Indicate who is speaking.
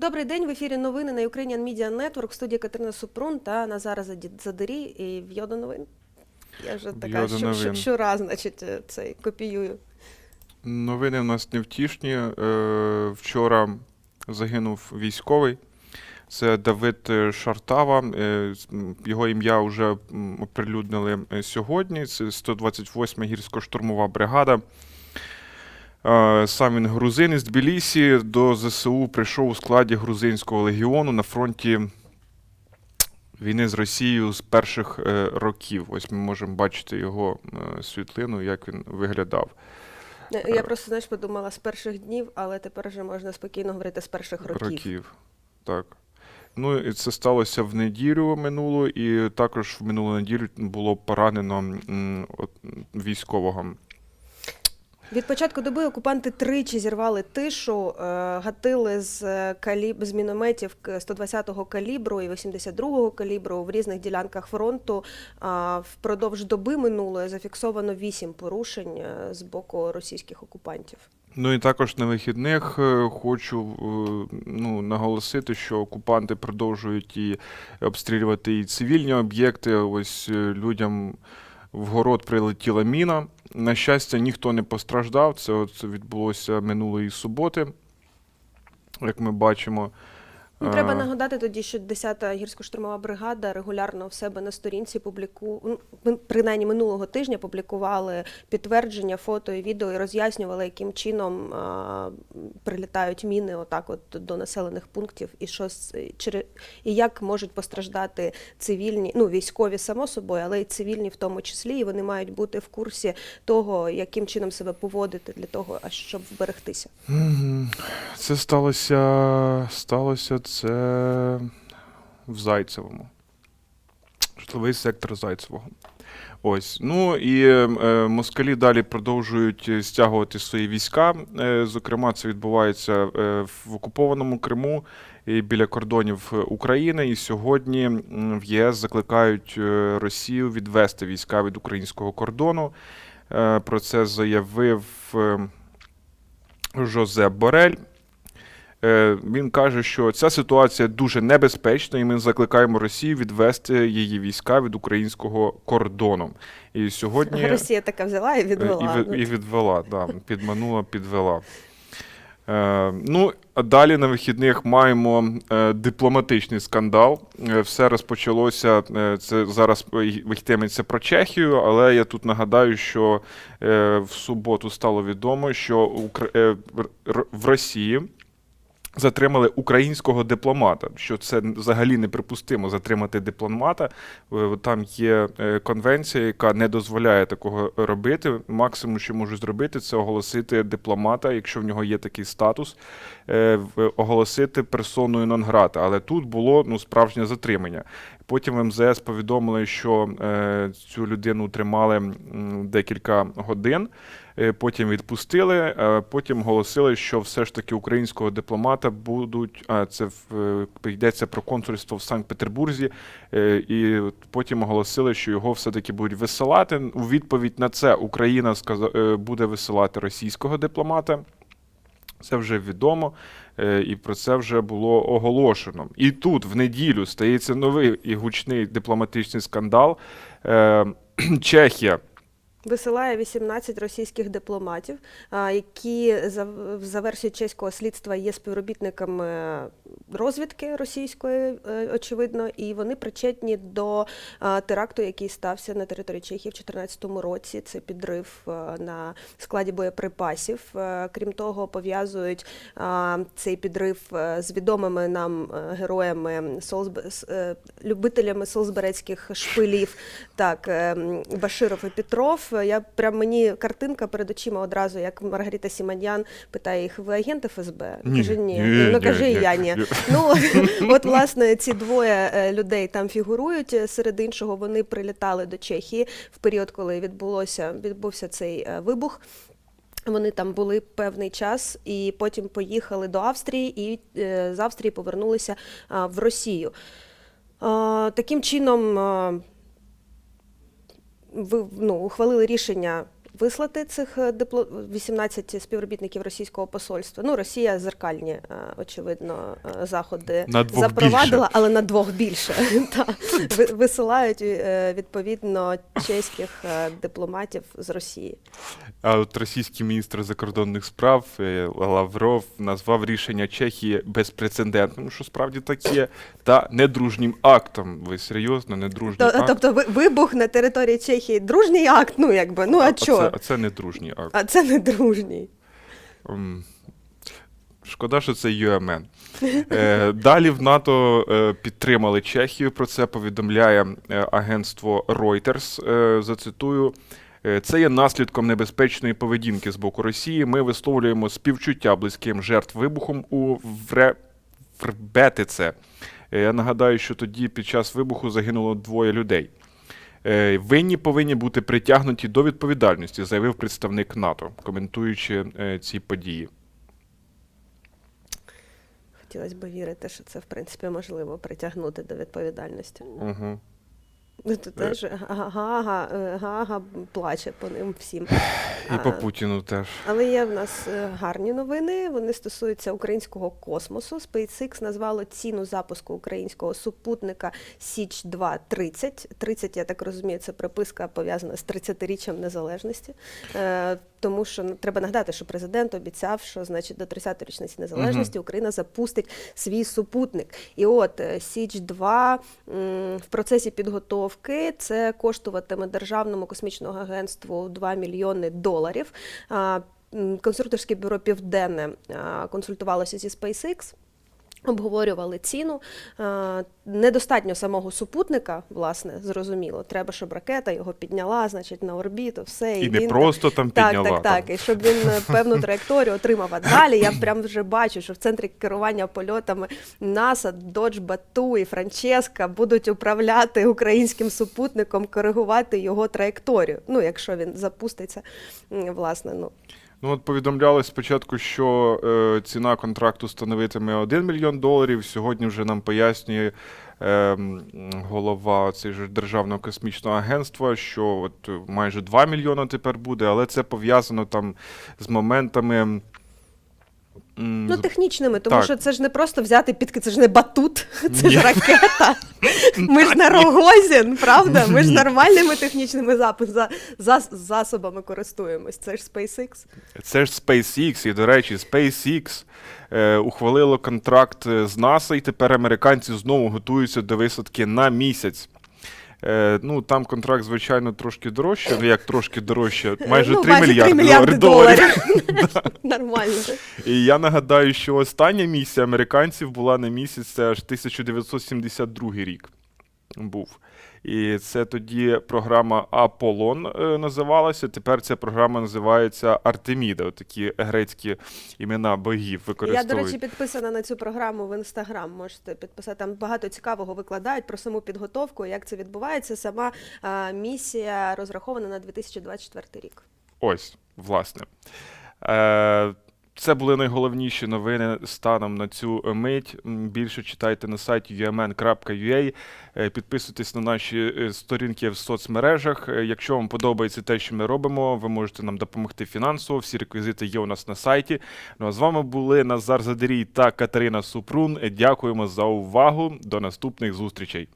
Speaker 1: Добрий день. В ефірі новини на Ukrainian Media Network. В студії Катерина Супрун та Назара Задирі і В'йода новин. Я вже така що, що, щораз, значить, е, цей копіюю.
Speaker 2: Новини в нас невтішні. Е, Вчора загинув військовий. Це Давид е, Шартава. Його ім'я вже оприлюднили сьогодні. Це 128-ма гірсько-штурмова бригада. Е, Сам він грузин із Тбілісі. До ЗСУ прийшов у складі грузинського легіону на фронті війни з Росією з перших е, років. Ось ми можемо бачити його е, світлину, як він виглядав.
Speaker 1: Я просто знаєш, подумала з перших днів, але тепер вже можна спокійно говорити з перших років.
Speaker 2: Років, Так. Ну, і це сталося в неділю минулу, і також в минулу неділю було поранено військового.
Speaker 1: Від початку доби окупанти тричі зірвали тишу, е, гатили з е, каліб з мінометів 120-го калібру і 82-го калібру в різних ділянках фронту. Впродовж доби минулої зафіксовано вісім порушень е, з боку російських окупантів.
Speaker 2: Ну і також на вихідних хочу ну, наголосити, що окупанти продовжують і обстрілювати і цивільні об'єкти. Ось людям в город прилетіла міна. На щастя, ніхто не постраждав. Це от відбулося минулої суботи, як ми бачимо.
Speaker 1: Ну, треба
Speaker 2: Е,
Speaker 1: нагадати тоді, що 10-та гірсько-штурмова бригада регулярно в себе на сторінці публіку... ну, ми, принаймні минулого тижня публікували підтвердження, фото і відео і роз'яснювали, яким чином а, прилітають міни отак от до населених пунктів, і що через і як можуть постраждати цивільні, ну військові само собою, але й цивільні в тому числі. І вони мають бути в курсі того, яким чином себе поводити для того, а щоб вберегтися.
Speaker 2: Це сталося, сталося це в Зайцевому. Житловий сектор Зайцевого. Ось. Ну і е, е, москалі далі продовжують е, стягувати свої війська. Е, зокрема, це відбувається е, в окупованому Криму і біля кордонів е, України. І сьогодні в ЄС закликають е, Росію відвести війська від українського кордону. Е, Про це заявив е, Жозеп Борель. Е, Він каже, що ця ситуація дуже небезпечна, і ми закликаємо Росію відвести її війська від українського кордону. І сьогодні
Speaker 1: Росія така взяла і
Speaker 2: Е,
Speaker 1: відвела.
Speaker 2: І, і відвела, да, підманула, підвела. Е, ну, а далі на вихідних маємо дипломатичний скандал. Все розпочалося. Це зараз йтиметься про Чехію, але я тут нагадаю, що в суботу стало відомо, що в Росії. Затримали українського дипломата, що це взагалі неприпустимо затримати дипломата. Е, Там є е, конвенція, яка не дозволяє такого робити. Максимум, що можуть зробити, це оголосити дипломата, якщо в нього є такий статус, е, оголосити персоною нон-грата. Але тут було ну справжнє затримання. Потім МЗС повідомили, що цю людину тримали декілька годин. Е, Потім відпустили, е, потім оголосили, що все ж таки українського дипломата будуть. А це е, йдеться про консульство в Санкт-Петербурзі, і потім оголосили, що його все-таки будуть висилати. У відповідь на це Україна буде висилати російського дипломата. Це вже відомо, і про це вже було оголошено. І тут в неділю стається новий і гучний дипломатичний скандал. Чехія
Speaker 1: Висилає 18 російських дипломатів, які за, версією чеського слідства є співробітниками розвідки російської, е, очевидно, і вони причетні до теракту, який стався на території Чехії в 2014 році. Це підрив е, на складі боєприпасів. Е, Крім того, пов'язують цей підрив е, з відомими нам е, героями е, любителями солсберецьких шпилів. Так, е, Баширов і Петров. Я прям мені картинка перед очима одразу, як Маргарита Сіманян питає їх: ви агент ФСБ?
Speaker 2: Ні,
Speaker 1: Каже, ні.
Speaker 2: ні,
Speaker 1: ну
Speaker 2: ні,
Speaker 1: каже, і
Speaker 2: ні,
Speaker 1: я ні.
Speaker 2: ні.
Speaker 1: Ну от власне ці двоє е, людей там фігурують. Серед іншого вони прилітали до Чехії в період, коли відбулося відбувся цей е, вибух. Вони там були певний час і потім поїхали до Австрії, і е, з Австрії повернулися в Росію. Таким чином ви ну, ухвалили рішення вислати цих е, дипло... 18 співробітників російського посольства. Ну, Росія зеркальні, е, очевидно, е, заходи
Speaker 2: На двох
Speaker 1: запровадила,
Speaker 2: більше.
Speaker 1: але на двох більше. Та. Висилають е, відповідно чеських е, дипломатів з Росії.
Speaker 2: А от російський міністр закордонних справ е, Лавров назвав рішення Чехії безпрецедентним, що справді так є, та недружнім актом. Ви серйозно, недружній
Speaker 1: То-
Speaker 2: акт?
Speaker 1: Тобто ви- вибух на території Чехії дружній акт, ну якби, ну а
Speaker 2: а,
Speaker 1: чого?
Speaker 2: А це недружній акт.
Speaker 1: А це не дружній.
Speaker 2: Шкода, що це ЮМН. Е, Далі в НАТО е, підтримали Чехію. Про це повідомляє е, агентство Reuters. Е, Зацитую. «Е, Це є наслідком небезпечної поведінки з боку Росії. Ми висловлюємо співчуття близьким жертв вибухом у Вре... Врбетице. Я нагадаю, що тоді під час вибуху загинуло двоє людей. Е, Винні повинні бути притягнуті до відповідальності, заявив представник НАТО, коментуючи е, ці події.
Speaker 1: Хотілося б вірити, що це в принципі можливо притягнути до відповідальності.
Speaker 2: Угу.
Speaker 1: Ну, Тут теж Гага, е, Гага плаче по ним всім.
Speaker 2: І по Путіну теж.
Speaker 1: Але є в нас е, гарні новини. Вони стосуються українського космосу. SpaceX назвало ціну запуску українського супутника Січ 2 30. 30, я так розумію, це приписка пов'язана з 30-річчям незалежності. Тому що ну, треба нагадати, що президент обіцяв, що значить до 30-ї річниці незалежності Україна запустить свій супутник. І от е, Січ 2 в процесі підготовки це коштуватиме державному космічному агентству 2 мільйони доларів. Конструкторське бюро Південне консультувалося зі SpaceX. Обговорювали ціну. Е, Недостатньо самого супутника, власне, зрозуміло. Треба, щоб ракета його підняла, значить, на орбіту, все.
Speaker 2: І не
Speaker 1: він
Speaker 2: просто там
Speaker 1: так,
Speaker 2: підняла.
Speaker 1: так, так.
Speaker 2: там.
Speaker 1: І щоб він е, певну траєкторію отримав. А далі я прям вже бачу, що в центрі керування польотами НАСА, Додж Бату і Франческа будуть управляти українським супутником, коригувати його траєкторію. Ну, якщо він запуститься, власне, ну.
Speaker 2: Ну от повідомляли спочатку, що е, ціна контракту становитиме 1 мільйон доларів. Сьогодні вже нам пояснює е, голова цей ж Державного космічного агентства, що от майже 2 мільйона тепер буде, але це пов'язано там з моментами.
Speaker 1: Ну, технічними, тому
Speaker 2: Так.
Speaker 1: що це ж не просто взяти під це ж не батут, це
Speaker 2: Ні.
Speaker 1: ж ракета. Ми ж не Рогозін, правда? Ми ж нормальними технічними запис, за, за, засобами користуємось. Це ж SpaceX.
Speaker 2: Це ж SpaceX, і, до речі, SpaceX е, ухвалило контракт е, з NASA, і тепер американці знову готуються до висадки на місяць. Е, ну, там контракт, звичайно, трошки дорожче, ну як трошки дорожче, майже
Speaker 1: ну,
Speaker 2: 3
Speaker 1: майже
Speaker 2: мільярди,
Speaker 1: 3 мільярди
Speaker 2: доларів.
Speaker 1: Нормально.
Speaker 2: І я нагадаю, що остання місія американців була на місяць, це аж 1972 рік був. І це тоді програма Аполлон е, називалася. Тепер ця програма називається Артеміда. Такі грецькі імена богів
Speaker 1: Я, до речі, підписана на цю програму в інстаграм. Можете підписати. Там багато цікавого викладають про саму підготовку, як це відбувається. Сама а, місія розрахована на 2024 рік.
Speaker 2: Ось, власне. Е, це були найголовніші новини станом на цю мить. Більше читайте на сайті umn.ua. Е, Підписуйтесь на наші е, сторінки в соцмережах. Е, Якщо вам подобається те, що ми робимо, ви можете нам допомогти фінансово. Всі реквізити є у нас на сайті. Ну а з вами були Назар Задерій та Катерина Супрун. Е, Дякуємо за увагу. До наступних зустрічей.